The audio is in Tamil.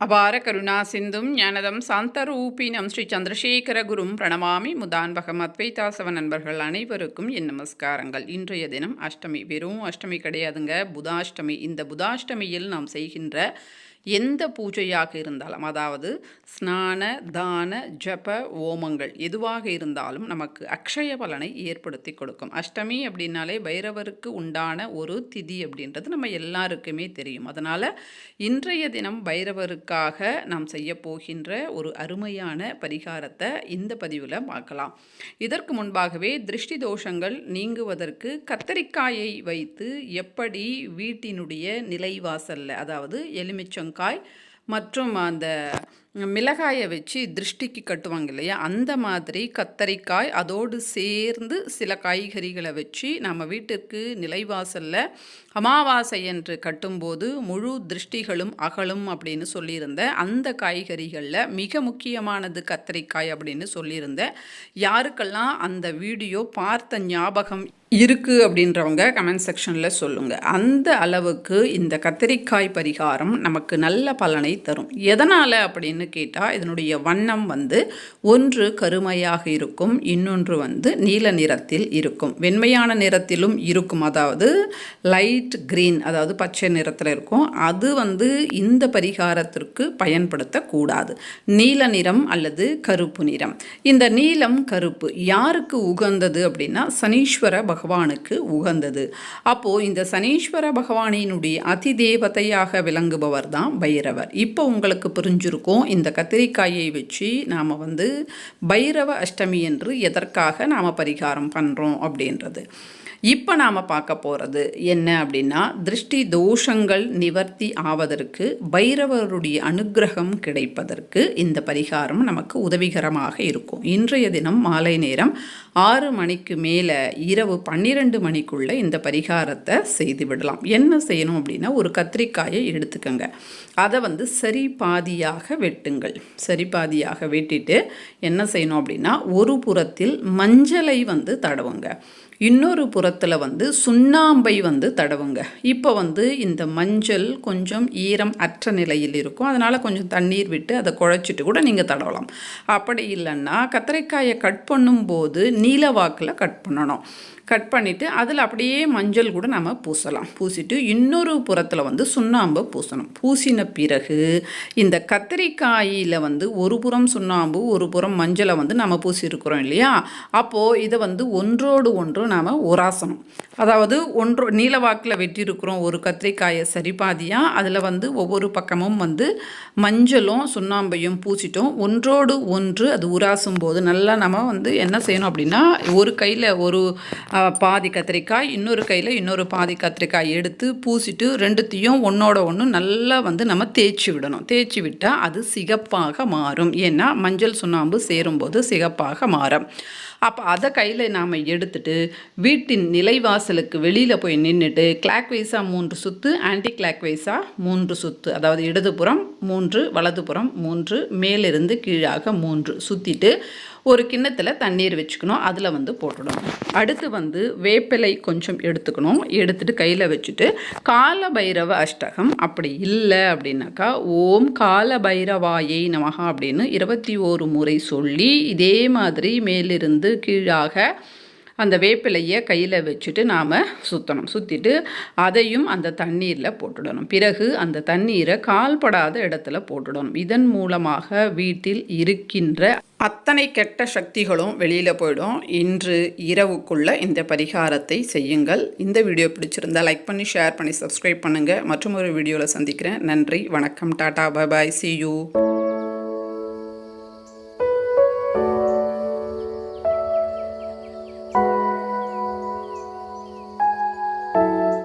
அபார கருணா சிந்தும் ஞானதம் சாந்தரூபினம் ஸ்ரீ சந்திரசேகர குரும் பிரணமாமி முதான்பகம் அத்வைதாசவ நண்பர்கள் அனைவருக்கும் என் நமஸ்காரங்கள். இன்றைய தினம் அஷ்டமி. வெறும் அஷ்டமி கிடையாதுங்க. புதாஷ்டமி. இந்த புதாஷ்டமியில் நாம் செய்கின்ற எந்த பூஜையாக இருந்தாலும் அதாவது ஸ்நான தான ஜப ஓமங்கள் எதுவாக இருந்தாலும் நமக்கு அக்ஷய பலனை ஏற்படுத்தி கொடுக்கும். அஷ்டமி அப்படின்னாலே பைரவருக்கு உண்டான ஒரு திதி அப்படின்றது நம்ம எல்லாருக்குமே தெரியும். அதனால் இன்றைய தினம் பைரவருக்காக நாம் செய்ய போகின்ற ஒரு அருமையான பரிகாரத்தை இந்த பதிவில் பார்க்கலாம். இதற்கு முன்பாகவே திருஷ்டி தோஷங்கள் நீங்குவதற்கு கத்தரிக்காயை வைத்து எப்படி வீட்டினுடைய நிலைவாசலில் அதாவது காய் மற்றும் அந்த மிளகாயை வச்சு திருஷ்டிக்கு கட்டுவாங்க இல்லையா? அந்த மாதிரி கத்தரிக்காய் அதோடு சேர்ந்து சில காய்கறிகளை வச்சு நம்ம வீட்டிற்கு நிலைவாசலில் அமாவாசை என்று கட்டும்போது முழு திருஷ்டிகளும் அகலும் அப்படின்னு சொல்லியிருந்தேன் அந்த காய்கறிகளில் மிக முக்கியமானது கத்தரிக்காய் அப்படின்னு சொல்லியிருந்தேன் யாருக்கெல்லாம் அந்த வீடியோ பார்த்த ஞாபகம் இருக்குது அப்படின்றவங்க கமெண்ட் செக்ஷனில் சொல்லுங்கள் அந்த அளவுக்கு இந்த கத்திரிக்காய் பரிகாரம் நமக்கு நல்ல பலனை தரும். எதனால் அப்படின்னு கேட்டால் இதனுடைய வண்ணம் வந்து ஒன்று கருமையாக இருக்கும் இன்னொன்று வந்து நீல நிறத்தில் இருக்கும். வெண்மையான நிறத்திலும் இருக்கும். அதாவது லைட் க்ரீன் அதாவது பச்சை நிறத்தில் இருக்கும். அது வந்து இந்த பரிகாரத்திற்கு பயன்படுத்தக்கூடாது. நீல நிறம் அல்லது கருப்பு நிறம். இந்த நீலம் கருப்பு யாருக்கு உகந்தது அப்படின்னா சனீஸ்வர பகவானுக்கு உகந்தது. அப்போது இந்த சனீஸ்வர பகவானினுடைய அதி தேவதையாக விளங்குபவர் தான் பைரவர். இப்போ உங்களுக்கு புரிஞ்சிருக்கும் இந்த கத்திரிக்காயை வச்சு நாம் வந்து பைரவ அஷ்டமி என்று எதற்காக நாம் பரிகாரம் பண்ணுறோம் அப்படின்றது. இப்போ நாம் பார்க்க போகிறது என்ன அப்படின்னா திருஷ்டி தோஷங்கள் நிவர்த்தி ஆவதற்கு பைரவருடைய அனுகிரகம் கிடைப்பதற்கு இந்த பரிகாரம் நமக்கு உதவிகரமாக இருக்கும். இன்றைய தினம் மாலை நேரம் ஆறு மணிக்கு மேலே இரவு பன்னிரெண்டு மணிக்குள்ளே இந்த பரிகாரத்தை செய்து விடலாம். என்ன செய்யணும் அப்படின்னா ஒரு கத்திரிக்காயை எடுத்துக்கோங்க. அதை வந்து சரி பாதியாக வெட் வெட்டுங்கள். சரி பாதியாக வெட்டிட்டு என்ன செய்யணும் அப்படின்னா ஒரு புறத்தில் மஞ்சளை வந்து தடவுங்க. இன்னொரு புறத்தில் வந்து சுண்ணாம்பை வந்து தடவுங்க. இப்போ வந்து இந்த மஞ்சள் கொஞ்சம் ஈரம் அற்ற நிலையில் இருக்கும். அதனால் கொஞ்சம் தண்ணீர் விட்டு அதை குழைச்சிட்டு கூட நீங்கள் தடவலாம். அப்படி இல்லைன்னா கத்திரிக்காயை கட் பண்ணும்போது நீல வாக்கில் கட் பண்ணணும். கட் பண்ணிவிட்டு அதில் அப்படியே மஞ்சள் கூட நம்ம பூசலாம். பூசிட்டு இன்னொரு புறத்தில் வந்து சுண்ணாம்பு பூசணும். பூசின பிறகு இந்த கத்திரிக்காய் கத்திரிக்காயில் வந்து ஒரு புறம் சுண்ணாம்பு ஒரு புறம் மஞ்சளை வந்து நம்ம பூசியிருக்கிறோம் இல்லையா? அப்போது இதை வந்து ஒன்றோடு ஒன்று நாம் உராசணும். அதாவது ஒன்று நீலவாக்கில் வெட்டியிருக்கிறோம் ஒரு கத்திரிக்காயை சரிபாதியாக அதில் வந்து ஒவ்வொரு பக்கமும் வந்து மஞ்சளும் சுண்ணாம்பையும் பூசிட்டோம். ஒன்றோடு ஒன்று அது உராசும் போது நல்லா நம்ம வந்து என்ன செய்யணும் அப்படின்னா ஒரு கையில் ஒரு பாதி கத்திரிக்காய் இன்னொரு கையில் இன்னொரு பாதி கத்திரிக்காய் எடுத்து பூசிட்டு ரெண்டுத்தையும் ஒன்றோட ஒன்று நல்லா வந்து நம்ம தேய்ச்சி விடணும். தேய்ச்சி விட்டால் அது சிகப்பாக மாறும். ஏன்னா மஞ்சள் சுண்ணாம்பு சேரும்போது சிகப்பாக மாறும். அப்போ அதை கையில் நாம் எடுத்துட்டு வீட்டின் நிலைவாசலுக்கு வெளியில் போய் நின்றுட்டு கிளாக் வைஸாக மூன்று சுற்று ஆன்டி கிளாக் வைஸாக மூன்று சுற்று அதாவது இடதுபுறம் மூன்று வலதுபுறம் மூன்று மேலிருந்து கீழாக மூன்று சுற்றிட்டு ஒரு கிண்ணத்தில் தண்ணீர் வச்சுக்கணும் அதில் வந்து போட்டுடணும். அடுத்து வந்து வேப்பிலை கொஞ்சம் எடுத்துக்கணும். எடுத்துகிட்டு கையில் வச்சுட்டு கால பைரவ அஷ்டகம். அப்படி இல்லை அப்படின்னாக்கா ஓம் கால பைரவாயை நமகா அப்படின்னு இருபத்தி ஓரு முறை சொல்லி இதே மாதிரி மேலிருந்து கீழாக அந்த வேப்பிலையை கையில் வச்சுட்டு நாம் சுற்றணும் சுற்றிட்டு அதையும் அந்த தண்ணீரில் போட்டுடணும். பிறகு அந்த தண்ணீரை கால்படாத இடத்துல போட்டுடணும். இதன் மூலமாக வீட்டில் இருக்கின்ற அத்தனை கெட்ட சக்திகளும் வெளியில் போயிடும். இன்று இரவுக்குள்ளே இந்த பரிகாரத்தை செய்யுங்கள். இந்த வீடியோ பிடிச்சிருந்தால் லைக் பண்ணி ஷேர் பண்ணி சப்ஸ்கிரைப் பண்ணுங்கள் மற்றும் ஒரு வீடியோவில் சந்திக்கிறேன். நன்றி வணக்கம் டாடா பாய் சி யூ